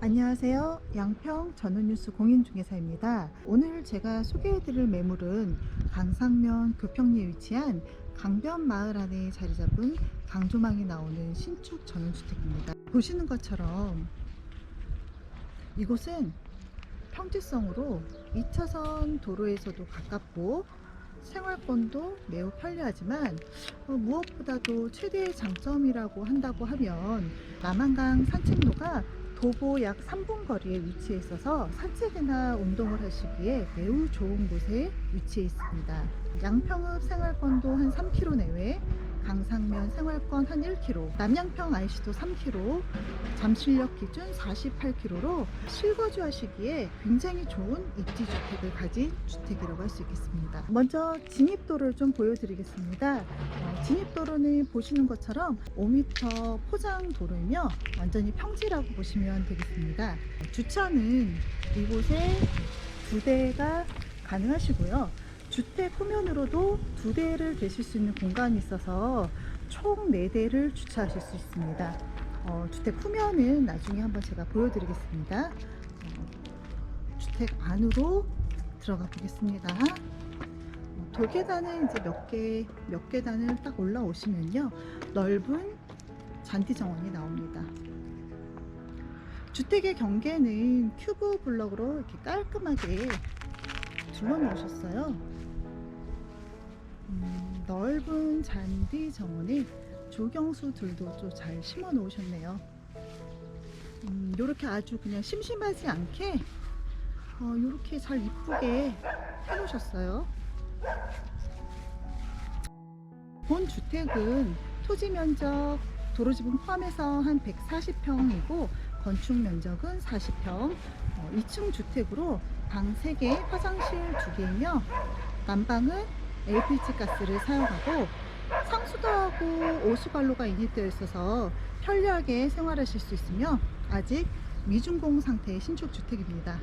안녕하세요. 양평 전원뉴스 공인중개사입니다. 오늘 제가 소개해드릴 매물은 강상면 교평리에 위치한 강변 마을 안에 자리 잡은 강조망이 나오는 신축 전원주택입니다. 보시는 것처럼 이곳은 평지성으로 2차선 도로에서도 가깝고 생활권도 매우 편리하지만 어, 무엇보다도 최대의 장점이라고 한다고 하면 남한강 산책로가 도보 약 3분 거리에 위치해 있어서 산책이나 운동을 하시기에 매우 좋은 곳에 위치해 있습니다. 양평읍 생활권도 한 3km 내외, 강상면 생활권 한 1km, 남양평 IC도 3km, 잠실역 기준 48km로 실거주 하시기에 굉장히 좋은 입지 주택을 가진 주택이라고 할 수 있겠습니다. 먼저 진입도를 좀 보여드리겠습니다. 어, 진입도로는 보시는 것처럼 5m 포장 도로이며 완전히 평지라고 보시면 되겠습니다. 주차는 이곳에 두 대가 가능하시고요. 주택 후면으로도 두 대를 대실 수 있는 공간이 있어서 총 네 대를 주차하실 수 있습니다. 어, 주택 후면은 나중에 한번 제가 보여드리겠습니다. 어, 주택 안으로 들어가 보겠습니다. 어, 돌계단은 이제 몇 개, 몇 계단을 딱 올라오시면요. 넓은 잔디 정원이 나옵니다. 주택의 경계는 큐브 블럭으로 이렇게 깔끔하게 둘러 놓으셨어요. 음, 넓은 잔디 정원에 조경수 들도 좀 잘 심어 놓으셨네요. 음, 이렇게 아주 그냥 심심하지 않게 어, 이렇게 잘 이쁘게 해 놓으셨어요. 본 주택은 토지 면적 도로 지분 포함해서 한 140평이고 건축 면적은 40평, 2층 주택으로 방 3개, 화장실 2개이며 난방은 LPG 가스를 사용하고 상수도하고 오수관로가 인입되어 있어서 편리하게 생활하실 수 있으며 아직 미준공 상태의 신축 주택입니다.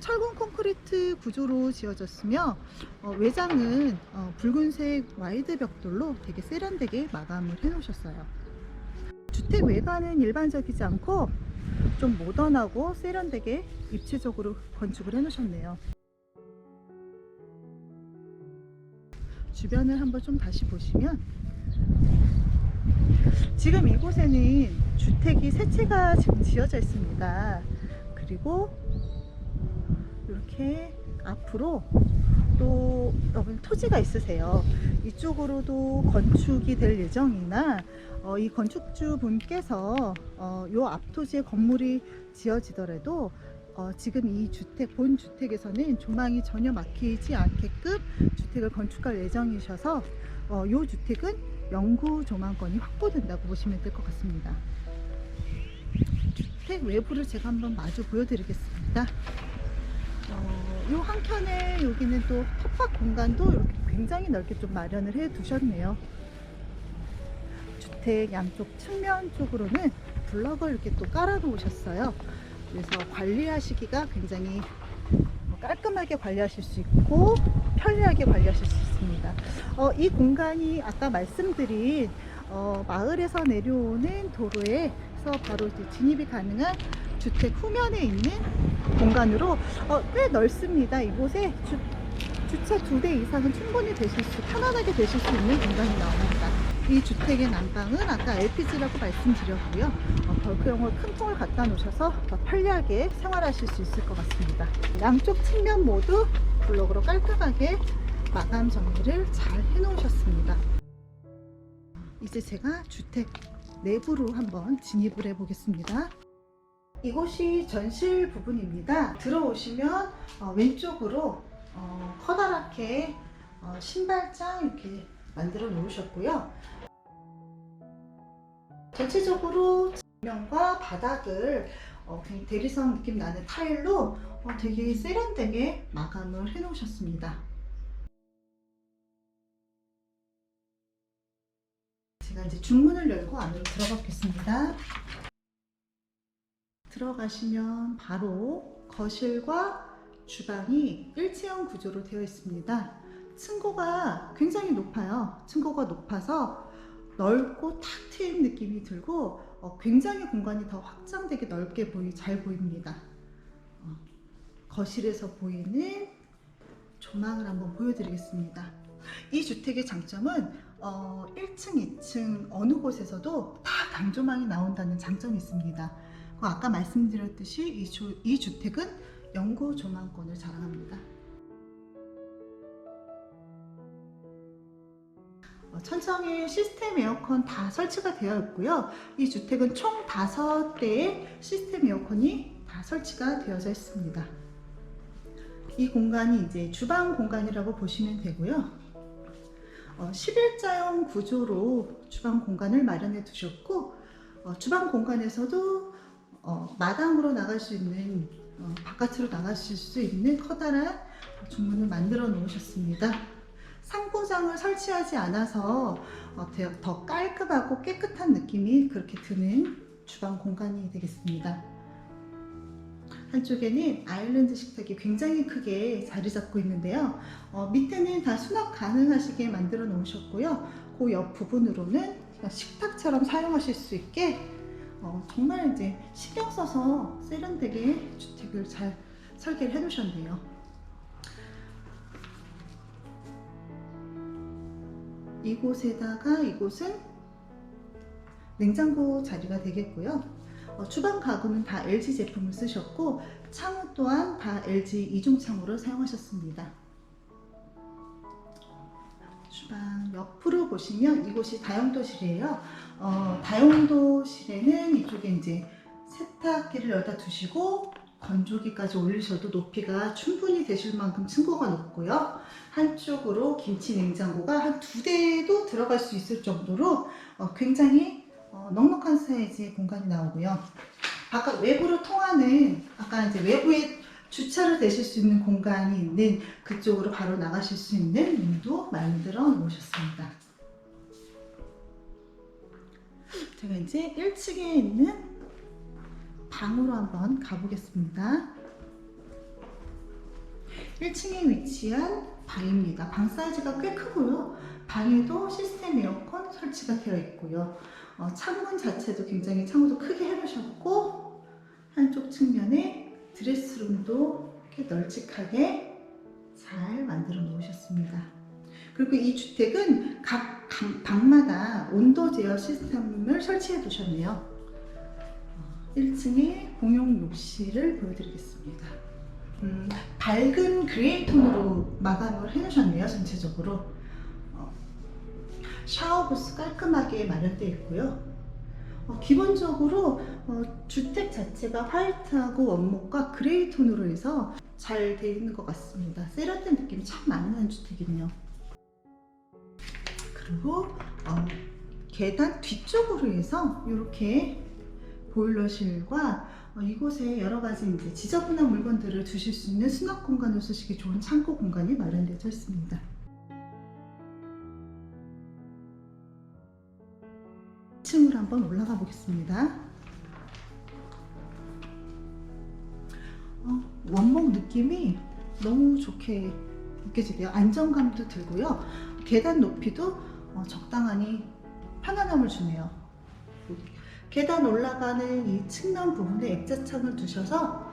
철근 콘크리트 구조로 지어졌으며 어, 외장은 어, 붉은색 와이드 벽돌로 되게 세련되게 마감을 해 놓으셨어요. 주택 외관은 일반적이지 않고 좀 모던하고 세련되게 입체적으로 건축을 해 놓으셨네요. 주변을 한번 좀 다시 보시면 지금 이곳에는 주택이 세 채가 지금 지어져 있습니다. 그리고 이렇게 앞으로 또 여기 토지가 있으세요. 이쪽으로도 건축이 될 예정이나 어, 이 건축주 분께서 어, 요 앞토지에 건물이 지어지더라도 어, 지금 이 주택 본 주택에서는 조망이 전혀 막히지 않게끔 주택을 건축할 예정이셔서 어, 이 주택은 영구 조망권이 확보된다고 보시면 될 것 같습니다. 주택 외부를 제가 한번 마주 보여드리겠습니다. 어, 이 한켠에 여기는 또 텃밭 공간도 이렇게 굉장히 넓게 좀 마련을 해 두셨네요. 주택 양쪽 측면 쪽으로는 블럭을 이렇게 또 깔아 놓으셨어요. 그래서 관리하시기가 굉장히 깔끔하게 관리하실 수 있고 편리하게 관리하실 수 있습니다. 어, 이 공간이 아까 말씀드린 어, 마을에서 내려오는 도로에서 바로 진입이 가능한 주택 후면에 있는 공간으로 어, 꽤 넓습니다. 이곳에 주, 주차 두 대 이상은 충분히 되실 수, 편안하게 되실 수 있는 공간이 나옵니다. 이 주택의 난방은 아까 LPG라고 말씀드렸고요. 어, 벌크용을 큰 통을 갖다 놓으셔서 더 편리하게 생활하실 수 있을 것 같습니다. 양쪽 측면 모두 블록으로 깔끔하게 마감 정리를 잘 해놓으셨습니다. 이제 제가 주택 내부로 한번 진입을 해 보겠습니다. 이곳이 전실 부분입니다. 들어오시면 어, 왼쪽으로 어, 커다랗게 어, 신발장 이렇게 만들어 놓으셨고요. 전체적으로 벽면과 바닥을 어, 대리석 느낌 나는 타일로 어, 되게 세련되게 마감을 해 놓으셨습니다. 제가 이제 중문을 열고 안으로 들어가겠습니다. 들어가시면 바로 거실과 주방이 일체형 구조로 되어 있습니다. 층고가 굉장히 높아요. 층고가 높아서 넓고 탁 트인 느낌이 들고 어, 굉장히 공간이 더 확장되게 넓게 보이 잘 보입니다. 어, 거실에서 보이는 조망을 한번 보여드리겠습니다. 이 주택의 장점은 어, 1층, 2층 어느 곳에서도 다 단조망이 나온다는 장점이 있습니다. 그 아까 말씀드렸듯이 이, 주, 이 주택은 영구 조망권을 자랑합니다. 천정에 시스템 에어컨 다 설치가 되어 있고요. 이 주택은 총 5대의 시스템 에어컨이 다 설치가 되어져 있습니다. 이 공간이 이제 주방 공간이라고 보시면 되고요. 어, 11자형 구조로 주방 공간을 마련해 두셨고 어, 주방 공간에서도 어, 마당으로 나갈 수 있는 어, 바깥으로 나가실 수 있는 커다란 중문을 만들어 놓으셨습니다. 상부장을 설치하지 않아서 어, 더- 더 깔끔하고 깨끗한 느낌이 그렇게 드는 주방 공간이 되겠습니다. 한쪽에는 아일랜드 식탁이 굉장히 크게 자리 잡고 있는데요. 어, 밑에는 다 수납 가능하시게 만들어 놓으셨고요. 그 옆 부분으로는 식탁처럼 사용하실 수 있게 어, 정말 이제 신경 써서 세련되게 주택을 잘 설계를 해 놓으셨네요. 이곳에다가 이곳은 냉장고 자리가 되겠고요. 어, 주방 가구는 다 LG 제품을 쓰셨고 창호 또한 다 LG 이중 창호를 사용하셨습니다. 주방 옆으로 보시면 이곳이 다용도실이에요. 어, 다용도실에는 이쪽에 이제 세탁기를 여기다 두시고 건조기까지 올리셔도 높이가 충분히 되실 만큼 층고가 높고요. 한쪽으로 김치 냉장고가 한 두 대도 들어갈 수 있을 정도로 어, 굉장히 어, 넉넉한 사이즈의 공간이 나오고요. 바깥 외부로 통하는 아까 이제 외부에 주차를 대실 수 있는 공간이 있는 그쪽으로 바로 나가실 수 있는 문도 만들어 놓으셨습니다. 제가 이제 1층에 있는 방으로 한번 가보겠습니다. 1층에 위치한 방입니다. 방 사이즈가 꽤 크고요. 방에도 시스템 에어컨 설치가 되어 있고요. 어, 창문 자체도 굉장히 창문도 크게 해놓으셨고 한쪽 측면에 드레스룸도 이렇게 널찍하게 잘 만들어 놓으셨습니다. 그리고 이 주택은 각 방- 방마다 온도 제어 시스템을 설치해 두셨네요. 1층에 공용 욕실을 보여드리겠습니다. 음, 밝은 그레이 톤으로 마감을 해놓으셨네요, 전체적으로. 어, 샤워 부스 깔끔하게 마련되어 있고요. 어, 기본적으로 어, 주택 자체가 화이트하고 원목과 그레이 톤으로 해서 잘 되어 있는 것 같습니다. 세련된 느낌이 참 많은 주택이네요. 그리고 어, 계단 뒤쪽으로 해서 이렇게 보일러실과 어, 이곳에 여러 가지 이제 지저분한 물건들을 두실 수 있는 수납 공간을 쓰시기 좋은 창고 공간이 마련되어 있습니다. 2층으로 한번 올라가 보겠습니다. 어, 원목 느낌이 너무 좋게 느껴지고요. 안정감도 들고요. 계단 높이도 어, 적당하니 편안함을 주네요. 계단 올라가는 이 측면 부분에 액자창을 두셔서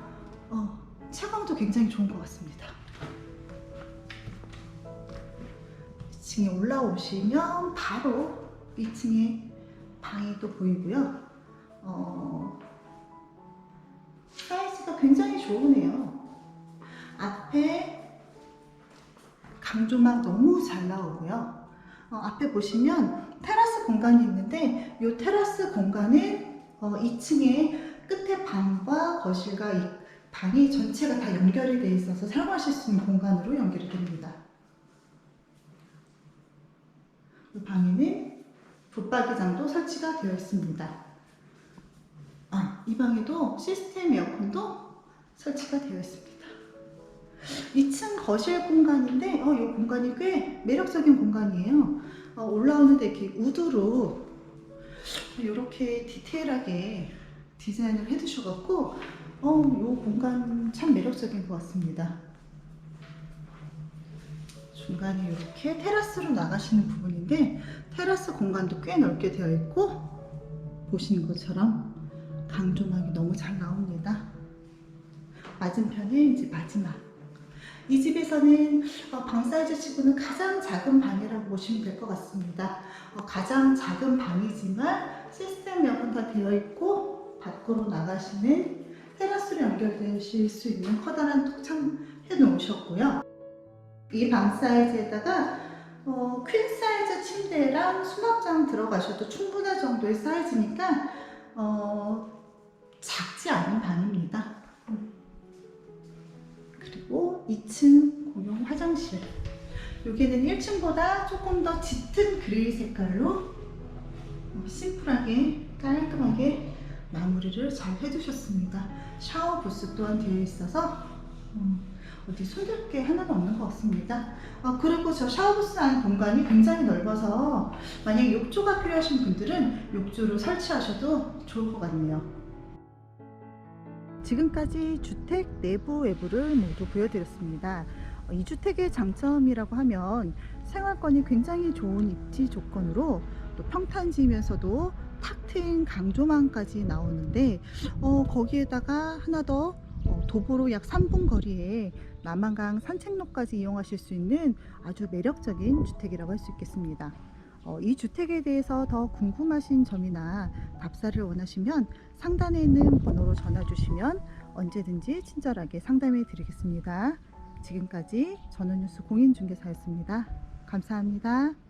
어, 채광도 굉장히 좋은 것 같습니다. 2층에 올라오시면 바로 2층에 방이 또 보이고요. 어, 사이즈가 굉장히 좋으네요. 앞에 강조막 너무 잘 나오고요. 어, 앞에 보시면 공간이 있는데 이 테라스 공간은 어, 2층에 끝에 방과 거실과 이 방이 전체가 다 연결이 되어 있어서 사용하실 수 있는 공간으로 연결이 됩니다. 이 방에는 붙박이장도 설치가 되어 있습니다. 아, 이 방에도 시스템 에어컨도 설치가 되어 있습니다. 2층 거실 공간인데, 어, 이 공간이 꽤 매력적인 공간이에요. 어, 올라오는데 이렇게 우드로 이렇게 디테일하게 디자인을 해두셔갖고, 어, 이 공간 참 매력적인 것 같습니다. 중간에 이렇게 테라스로 나가시는 부분인데 테라스 공간도 꽤 넓게 되어 있고 보시는 것처럼 강조막이 너무 잘 나옵니다. 맞은편은 이제 마지막. 이 집에서는 어, 방 사이즈 치고는 가장 작은 방이라고 보시면 될 것 같습니다. 어, 가장 작은 방이지만 시스템 에어컨 다 되어 있고 밖으로 나가시는 테라스로 연결되실 수 있는 커다란 톡창 해놓으셨고요. 이 방 사이즈에다가 어, 퀸 사이즈 침대랑 수납장 들어가셔도 충분할 정도의 사이즈니까 어, 작지 않은 방입니다. 2층 공용 화장실. 여기는 1층보다 조금 더 짙은 그레이 색깔로 어, 심플하게 깔끔하게 마무리를 잘 해두셨습니다. 샤워 부스 또한 되어 있어서 음, 어디 손댈 게 하나도 없는 것 같습니다. 아, 그리고 저 샤워부스 안 공간이 굉장히 넓어서 만약 욕조가 필요하신 분들은 욕조를 설치하셔도 좋을 것 같네요. 지금까지 주택 내부 외부를 모두 보여드렸습니다. 어, 이 주택의 장점이라고 하면 생활권이 굉장히 좋은 입지 조건으로 또 평탄지면서도 탁 트인 강조망까지 나오는데 어, 거기에다가 하나 더 어, 도보로 약 3분 거리에 남한강 산책로까지 이용하실 수 있는 아주 매력적인 주택이라고 할 수 있겠습니다. 어, 이 주택에 대해서 더 궁금하신 점이나 답사를 원하시면 상단에 있는 번호로 전화 주시면 언제든지 친절하게 상담해 드리겠습니다. 지금까지 전원뉴스 공인중개사였습니다. 감사합니다.